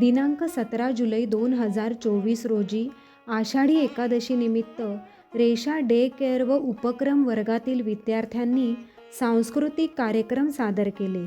दिनांक सतरा जुलै दोन हजार चोवीस रोजी आषाढी एकादशीनिमित्त रेषा डे केअर व उपक्रम वर्गातील विद्यार्थ्यांनी सांस्कृतिक कार्यक्रम सादर केले.